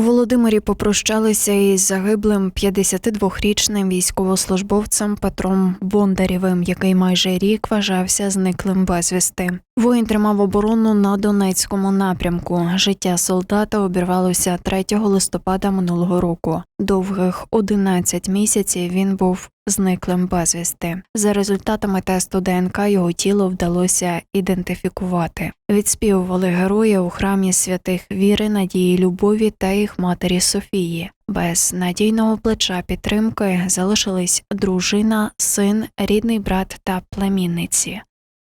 Володимирі попрощалися із загиблим 52-річним військовослужбовцем Петром Бондарєвим, який майже рік вважався зниклим безвісти. Воїн тримав оборону на Донецькому напрямку. Життя солдата обірвалося 3 листопада минулого року. Довгих 11 місяців він був зниклим безвісти. За результатами тесту ДНК його тіло вдалося ідентифікувати. Відспівували героя у храмі святих віри, надії, любові та їх матері Софії. Без надійного плеча підтримки залишились дружина, син, рідний брат та племінниці.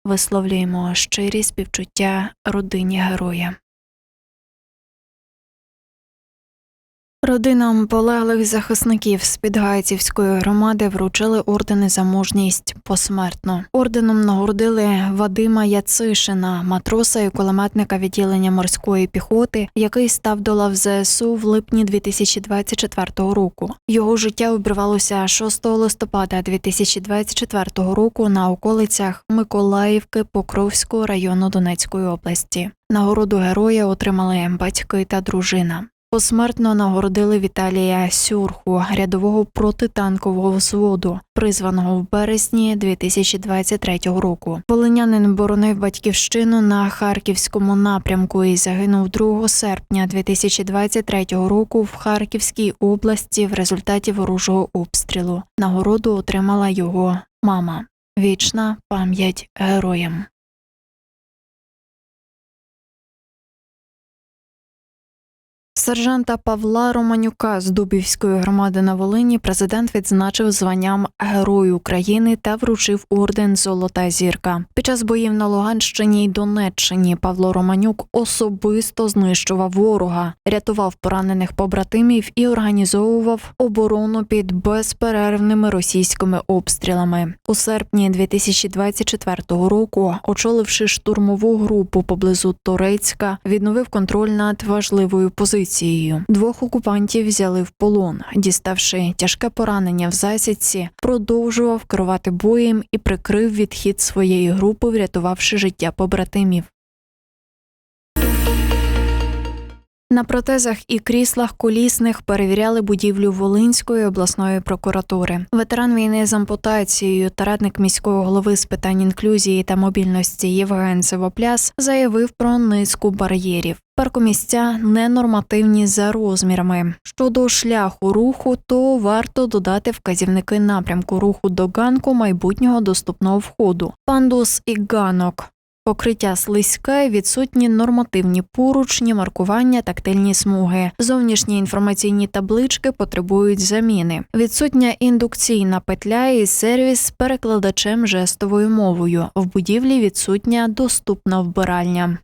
Висловлюємо щирі співчуття родині героя. Родинам полеглих захисників з Підгайцівської громади вручили ордени за мужність посмертно. Орденом нагородили Вадима Яцишина, матроса і кулеметника відділення морської піхоти, який став до лав ЗСУ в липні 2024 року. Його життя обірвалося 6 листопада 2024 року на околицях Миколаївки Покровського району Донецької області. Нагороду героя отримали батьки та дружина. Посмертно нагородили Віталія Сюрху, рядового протитанкового взводу, призваного в березні 2023 року. Волинянин боронив батьківщину на харківському напрямку і загинув 2 серпня 2023 року в Харківській області в результаті ворожого обстрілу. Нагороду отримала його мама. Вічна пам'ять героям. Сержанта Павла Романюка з Дубівської громади на Волині президент відзначив званням Герой України та вручив орден Золота зірка. Під час боїв на Луганщині й Донеччині Павло Романюк особисто знищував ворога, рятував поранених побратимів і організовував оборону під безперервними російськими обстрілами. У серпні 2024 року, очоливши штурмову групу поблизу Торецька, відновив контроль над важливою позицією. Двох окупантів взяли в полон, діставши тяжке поранення в засідці, продовжував керувати боєм і прикрив відхід своєї групи, врятувавши життя побратимів. На протезах і кріслах колісних перевіряли будівлю Волинської обласної прокуратури. Ветеран війни з ампутацією та радник міського голови з питань інклюзії та мобільності Євген Сивопляс заявив про низку бар'єрів. Паркомісця ненормативні за розмірами. Щодо шляху руху, то варто додати вказівники напрямку руху до ганку майбутнього доступного входу. Пандус і ганок. Покриття слизьке, відсутні нормативні поручні, маркування, тактильні смуги. Зовнішні інформаційні таблички потребують заміни. Відсутня індукційна петля і сервіс з перекладачем жестовою мовою. В будівлі відсутня доступна вбиральня.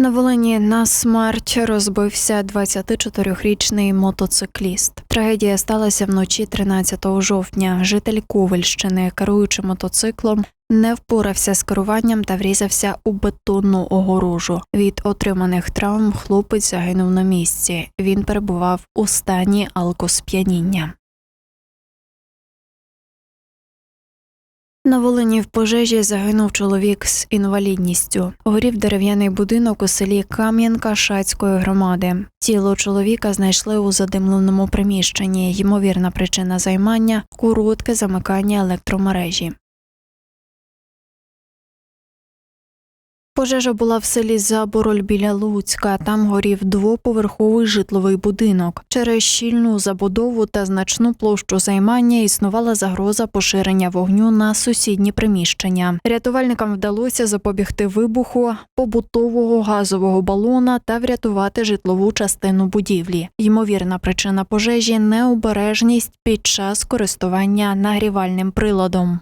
На Волині на смерть розбився 24-річний мотоцикліст. Трагедія сталася вночі 13 жовтня. Житель Ковельщини, керуючи мотоциклом, не впорався з керуванням та врізався у бетонну огорожу. Від отриманих травм хлопець загинув на місці. Він перебував у стані алкосп'яніння. На Волині в пожежі загинув чоловік з інвалідністю. Горів дерев'яний будинок у селі Кам'янка Шацької громади. Тіло чоловіка знайшли у задимленому приміщенні. Ймовірна причина займання коротке замикання електромережі. Пожежа була в селі Забороль біля Луцька. Там горів двоповерховий житловий будинок. Через щільну забудову та значну площу займання існувала загроза поширення вогню на сусідні приміщення. Рятувальникам вдалося запобігти вибуху побутового газового балона та врятувати житлову частину будівлі. Ймовірна причина пожежі необережність під час користування нагрівальним приладом.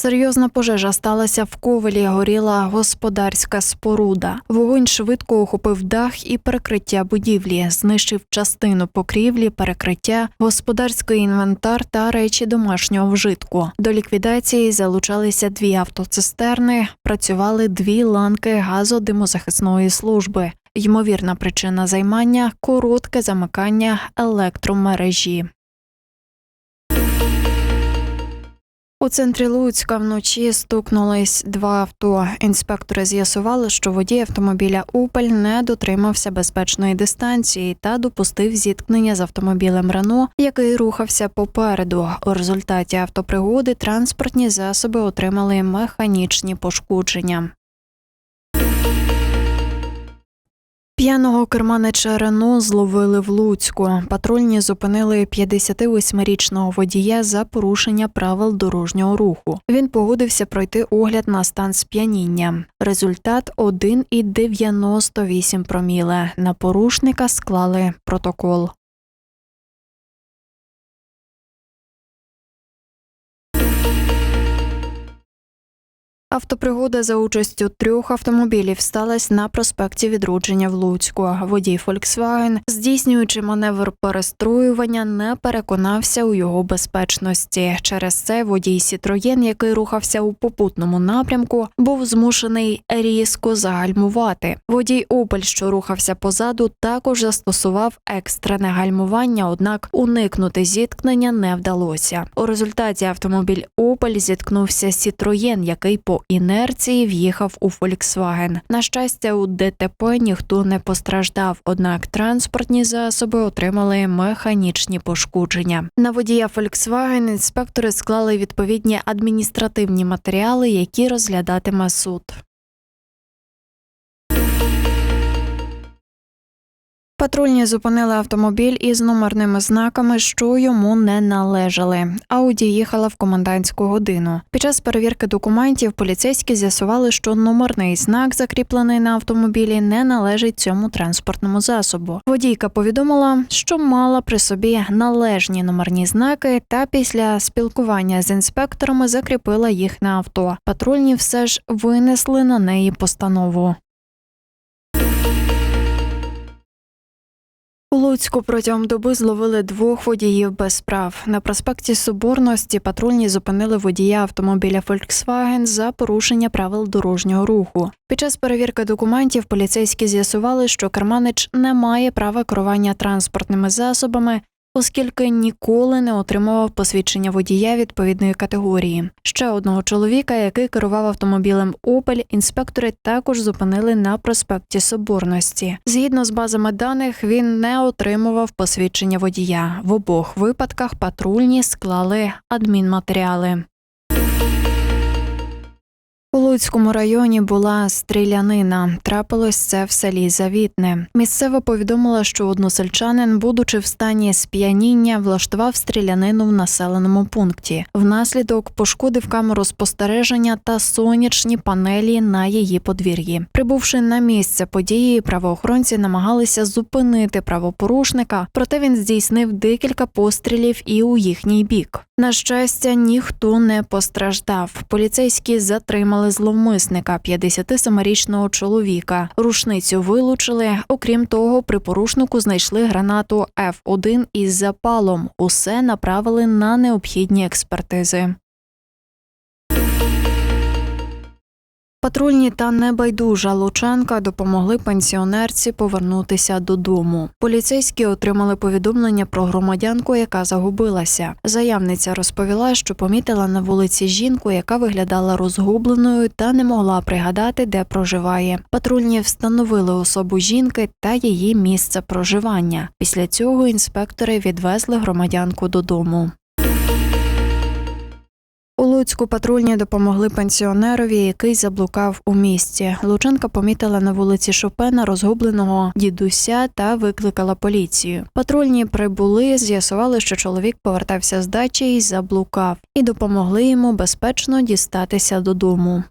Серйозна пожежа сталася в ковелі. Горіла господарська споруда. Вогонь швидко охопив дах і перекриття будівлі, знищив частину покрівлі, перекриття, господарський інвентар та речі домашнього вжитку. До ліквідації залучалися дві автоцистерни, працювали дві ланки газодимозахисної служби. Ймовірна причина займання коротке замикання електромережі. У центрі Луцька вночі стукнулись два авто. Інспектори з'ясували, що водій автомобіля Упель не дотримався безпечної дистанції та допустив зіткнення з автомобілем Рено, який рухався попереду. У результаті автопригоди транспортні засоби отримали механічні пошкодження. П'яного керманича Рено зловили в Луцьку. Патрульні зупинили 58-річного водія за порушення правил дорожнього руху. Він погодився пройти огляд на стан сп'яніння. Результат 1,98 проміле. На порушника склали протокол. Автопригода за участю трьох автомобілів сталася на проспекті Відродження в Луцьку. Водій Volkswagen, здійснюючи маневр перестроювання, не переконався у його безпечності. Через це водій Сітроєн, який рухався у попутному напрямку, був змушений різко загальмувати. Водій Опель, що рухався позаду, також застосував екстрене гальмування, однак уникнути зіткнення не вдалося. У результаті автомобіль Опель зіткнувся Сітроєн, який по інерції в'їхав у Volkswagen. На щастя, у ДТП ніхто не постраждав, однак транспортні засоби отримали механічні пошкодження. На водія Volkswagen інспектори склали відповідні адміністративні матеріали, які розглядатиме суд. Патрульні зупинили автомобіль із номерними знаками, що йому не належали. Ауді їхала в комендантську годину. Під час перевірки документів поліцейські з'ясували, що номерний знак, закріплений на автомобілі, не належить цьому транспортному засобу. Водійка повідомила, що мала при собі належні номерні знаки, та після спілкування з інспекторами закріпила їх на авто. Патрульні все ж винесли на неї постанову. Луцьку протягом доби зловили двох водіїв без прав. На проспекті Соборності патрульні зупинили водія автомобіля Volkswagen за порушення правил дорожнього руху. Під час перевірки документів поліцейські з'ясували, що Керманич не має права керування транспортними засобами, оскільки ніколи не отримував посвідчення водія відповідної категорії. Ще одного чоловіка, який керував автомобілем Опель, інспектори також зупинили на проспекті Соборності. Згідно з базами даних, він не отримував посвідчення водія. В обох випадках патрульні склали адмінматеріали. У Луцькому районі була стрілянина. Трапилось це в селі Завітне. Місцева повідомила, що односельчанин, будучи в стані сп'яніння, влаштував стрілянину в населеному пункті. Внаслідок пошкодив камеру спостереження та сонячні панелі на її подвір'ї. Прибувши на місце події, правоохоронці намагалися зупинити правопорушника, проте він здійснив декілька пострілів і у їхній бік. На щастя, ніхто не постраждав. Поліцейські затримали зловмисника 57-річного чоловіка. Рушницю вилучили. Окрім того, при порушнику знайшли гранату F1 із запалом. Усе направили на необхідні експертизи. Патрульні та небайдужа Лучанка допомогли пенсіонерці повернутися додому. Поліцейські отримали повідомлення про громадянку, яка загубилася. Заявниця розповіла, що помітила на вулиці жінку, яка виглядала розгубленою та не могла пригадати, де проживає. Патрульні встановили особу жінки та її місце проживання. Після цього інспектори відвезли громадянку додому. У Луцьку патрульні допомогли пенсіонерові, який заблукав у місті. Лучанка помітила на вулиці Шопена розгубленого дідуся та викликала поліцію. Патрульні прибули, з'ясували, що чоловік повертався з дачі і заблукав, і допомогли йому безпечно дістатися додому.